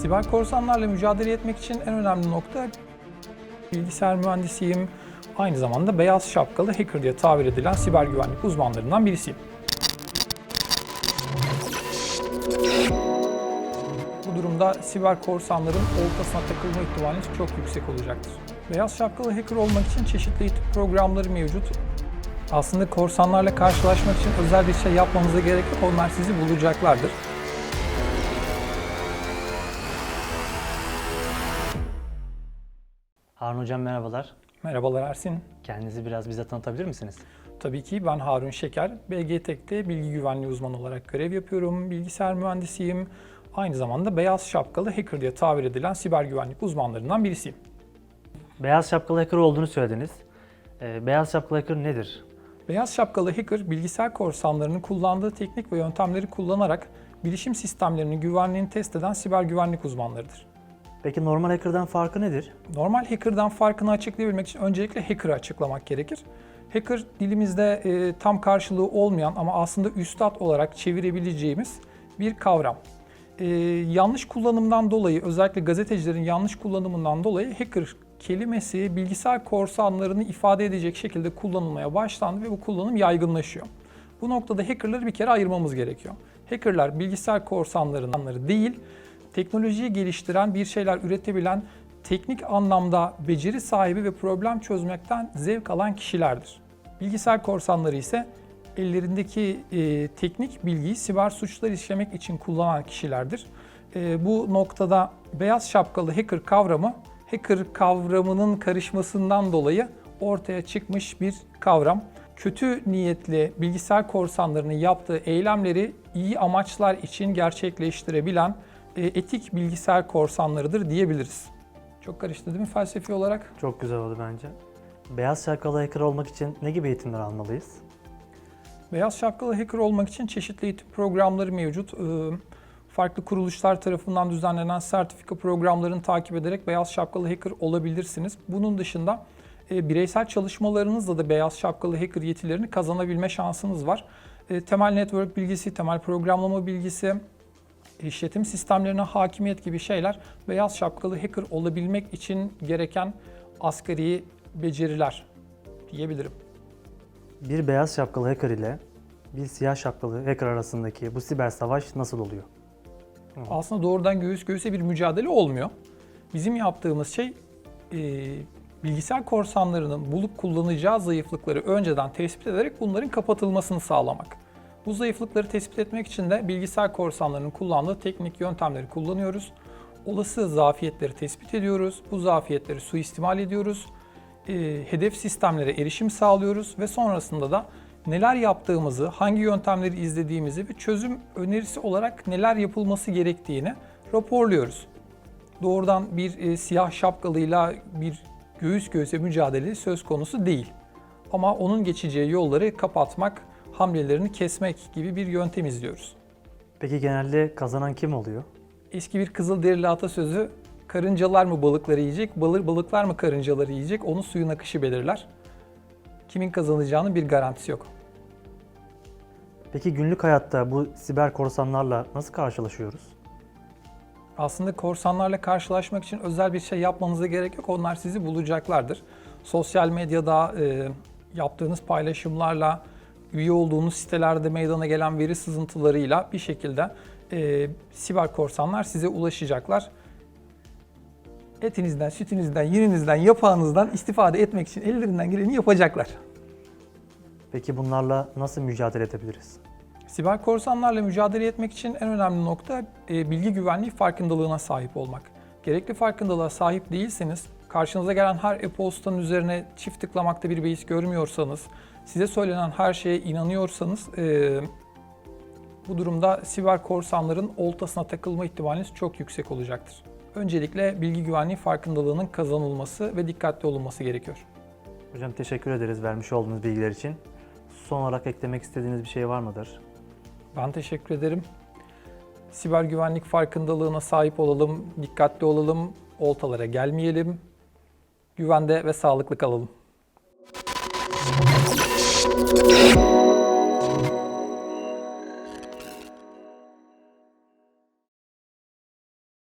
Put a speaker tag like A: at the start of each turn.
A: Siber korsanlarla mücadele etmek için en önemli nokta bilgisayar mühendisiyim. Aynı zamanda beyaz şapkalı hacker diye tabir edilen siber güvenlik uzmanlarından birisiyim. Bu durumda siber korsanların oltasına takılma ihtimaliniz çok yüksek olacaktır. Beyaz şapkalı hacker olmak için çeşitli programları mevcut. Aslında korsanlarla karşılaşmak için özel bir şey yapmanıza gerek yok. Onlar sizi bulacaklardır.
B: Harun Hocam merhabalar.
A: Merhabalar Ersin.
B: Kendinizi biraz bize tanıtabilir misiniz?
A: Tabii ki ben Harun Şeker. BG Tek'te bilgi güvenliği uzmanı olarak görev yapıyorum. Bilgisayar mühendisiyim. Aynı zamanda beyaz şapkalı hacker diye tabir edilen siber güvenlik uzmanlarından birisiyim.
B: Beyaz şapkalı hacker olduğunu söylediniz. Ee, beyaz şapkalı hacker nedir?
A: Beyaz şapkalı hacker bilgisayar korsanlarının kullandığı teknik ve yöntemleri kullanarak bilişim sistemlerinin güvenliğini test eden siber güvenlik uzmanlarıdır.
B: Peki normal hacker'dan farkı nedir?
A: Normal hacker'dan farkını açıklayabilmek için öncelikle hacker'ı açıklamak gerekir. Hacker dilimizde e, tam karşılığı olmayan ama aslında üstad olarak çevirebileceğimiz bir kavram. E, yanlış kullanımdan dolayı özellikle gazetecilerin yanlış kullanımından dolayı hacker kelimesi bilgisayar korsanlarını ifade edecek şekilde kullanılmaya başlandı ve bu kullanım yaygınlaşıyor. Bu noktada hackerları bir kere ayırmamız gerekiyor. Hackerlar bilgisayar korsanlarının değil, teknolojiyi geliştiren, bir şeyler üretebilen, teknik anlamda beceri sahibi ve problem çözmekten zevk alan kişilerdir. Bilgisayar korsanları ise ellerindeki e, teknik bilgiyi siber suçlar işlemek için kullanan kişilerdir. E, bu noktada beyaz şapkalı hacker kavramı, hacker kavramının karışmasından dolayı ortaya çıkmış bir kavram. Kötü niyetli bilgisayar korsanlarının yaptığı eylemleri iyi amaçlar için gerçekleştirebilen etik bilgisayar korsanlarıdır diyebiliriz. Çok karıştı değil mi felsefi olarak?
B: Çok güzel oldu bence. Beyaz şapkalı hacker olmak için ne gibi eğitimler almalıyız?
A: Beyaz şapkalı hacker olmak için çeşitli eğitim programları mevcut. Ee, Farklı kuruluşlar tarafından düzenlenen sertifika programlarını takip ederek beyaz şapkalı hacker olabilirsiniz. Bunun dışında e, bireysel çalışmalarınızla da beyaz şapkalı hacker yetilerini kazanabilme şansınız var. E, Temel network bilgisi, temel programlama bilgisi, işletim sistemlerine hakimiyet gibi şeyler beyaz şapkalı hacker olabilmek için gereken asgari beceriler diyebilirim.
B: Bir beyaz şapkalı hacker ile bir siyah şapkalı hacker arasındaki bu siber savaş nasıl oluyor?
A: Aslında doğrudan göğüs göğüse bir mücadele olmuyor. Bizim yaptığımız şey e, bilgisayar korsanlarının bulup kullanacağı zayıflıkları önceden tespit ederek bunların kapatılmasını sağlamak. Bu zayıflıkları tespit etmek için de bilgisayar korsanlarının kullandığı teknik yöntemleri kullanıyoruz. Olası zafiyetleri tespit ediyoruz. Bu zafiyetleri suistimal ediyoruz. E, hedef sistemlere erişim sağlıyoruz ve sonrasında da neler yaptığımızı, hangi yöntemleri izlediğimizi ve çözüm önerisi olarak neler yapılması gerektiğini raporluyoruz. Doğrudan bir e, siyah şapkalıyla bir göğüs göğüse mücadele söz konusu değil. Ama onun geçeceği yolları kapatmak, hamlelerini kesmek gibi bir yöntem izliyoruz.
B: Peki genelde kazanan kim oluyor?
A: Eski bir Kızılderili atasözü, karıncalar mı balıkları yiyecek, balık balıklar mı karıncaları yiyecek, onun suyun akışı belirler. Kimin kazanacağının bir garantisi yok.
B: Peki günlük hayatta bu siber korsanlarla nasıl karşılaşıyoruz?
A: Aslında korsanlarla karşılaşmak için özel bir şey yapmanıza gerek yok. Onlar sizi bulacaklardır. Sosyal medyada e, yaptığınız paylaşımlarla, üye olduğunuz sitelerde meydana gelen veri sızıntılarıyla bir şekilde e, siber korsanlar size ulaşacaklar. Etinizden, sütünüzden, yününüzden, yapağınızdan istifade etmek için ellerinden geleni yapacaklar.
B: Peki bunlarla nasıl mücadele edebiliriz?
A: Siber korsanlarla mücadele etmek için en önemli nokta e, bilgi güvenliği farkındalığına sahip olmak. Gerekli farkındalığa sahip değilseniz, karşınıza gelen her e-postanın üzerine çift tıklamakta bir beis görmüyorsanız, size söylenen her şeye inanıyorsanız e, bu durumda siber korsanların oltasına takılma ihtimaliniz çok yüksek olacaktır. Öncelikle bilgi güvenliği farkındalığının kazanılması ve dikkatli olunması gerekiyor.
B: Hocam teşekkür ederiz vermiş olduğunuz bilgiler için. Son olarak eklemek istediğiniz bir şey var mıdır?
A: Ben teşekkür ederim. Siber güvenlik farkındalığına sahip olalım, dikkatli olalım, oltalara gelmeyelim, güvende ve sağlıklı kalalım.